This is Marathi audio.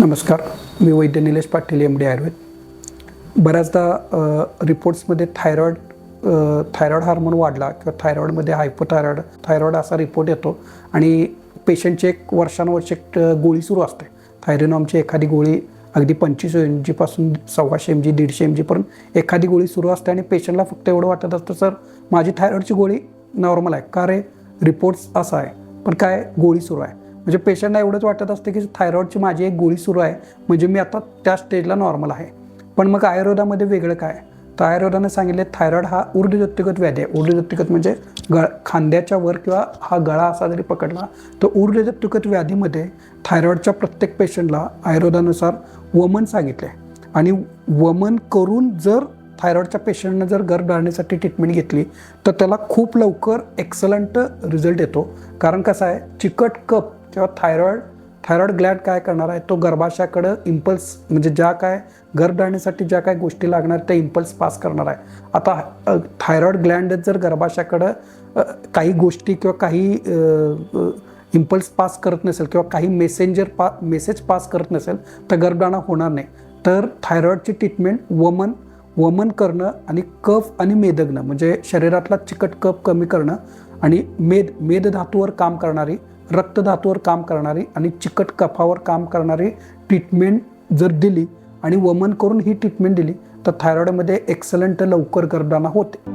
नमस्कार. मी वैद्य निलेश पाटील एम डी आयुर्वेद. बऱ्याचदा रिपोर्ट्समध्ये थायरॉईड थायरॉईड हार्मोन वाढला किंवा थायरॉईडमध्ये हायपोथायरॉईड थायरॉईड असा रिपोर्ट येतो आणि पेशंटची एक वर्षानुवर्ष एक गोळी सुरू असते. थायरिनॉमची एखादी गोळी अगदी पंचवीस एम जीपासून सव्वाशे एम जी दीडशे एम जीपर्यंत एखादी गोळी सुरू असते आणि पेशंटला फक्त एवढं वाटत असतं सर माझी थायरॉईडची गोळी नॉर्मल आहे. का रे? रिपोर्ट्स असा आहे. पण काय? गोळी सुरू आहे. म्हणजे पेशंटला एवढंच वाटत असतं की थायरॉईडची माझी एक गोळी सुरू आहे. म्हणजे मी आता त्या स्टेजला नॉर्मल आहे. पण मग आयुर्वेदामध्ये वेगळं काय? तर आयुर्वेदानं सांगितले थायरॉईड हा ऊर्ध्वजत्तिगत व्याधी आहे. ऊर्ध्वजत्तिगत म्हणजे गळ खांद्याच्या वर किंवा हा गळा असा जरी पकडला तर ऊर्ध्वजत्तिगत व्याधीमध्ये थायरॉईडच्या प्रत्येक पेशंटला आयुर्वेदानुसार वमन सांगितले आणि वमन करून जर थायरॉईडच्या पेशंटनं जर गर्भधारणेसाठी ट्रीटमेंट घेतली तर त्याला खूप लवकर एक्सलंट रिझल्ट येतो. कारण कसं आहे? चिकट कप किंवा थायरॉइड थायरॉइड ग्लॅड काय करणार आहे? तो गर्भाशयाकडं इम्पल्स म्हणजे ज्या काय गर्भधारणेसाठी ज्या काय गोष्टी लागणार त्या इम्पल्स पास करणार आहे. आता थायरॉईड थायरॉइड ग्लँड जर गर्भाशयाकडं काही गोष्टी किंवा काही इम्पल्स पास करत नसेल किंवा काही मेसेंजर पा मेसेज पास करत नसेल तर गर्भधारणा होणार नाही. तर थायरॉइडची ट्रीटमेंट वमन वमन करणं आणि कफ आणि मेदगणं म्हणजे शरीरातला चिकट कफ कमी करणं आणि मेद मेदधातूवर काम करणारी रक्तधातूवर काम करणारी आणि चिकट कफावर काम करणारी ट्रीटमेंट जर दिली आणि वमन करून ही ट्रीटमेंट दिली तर थायरॉईडमध्ये एक्सलंट लवकर गर्भधारणा होते.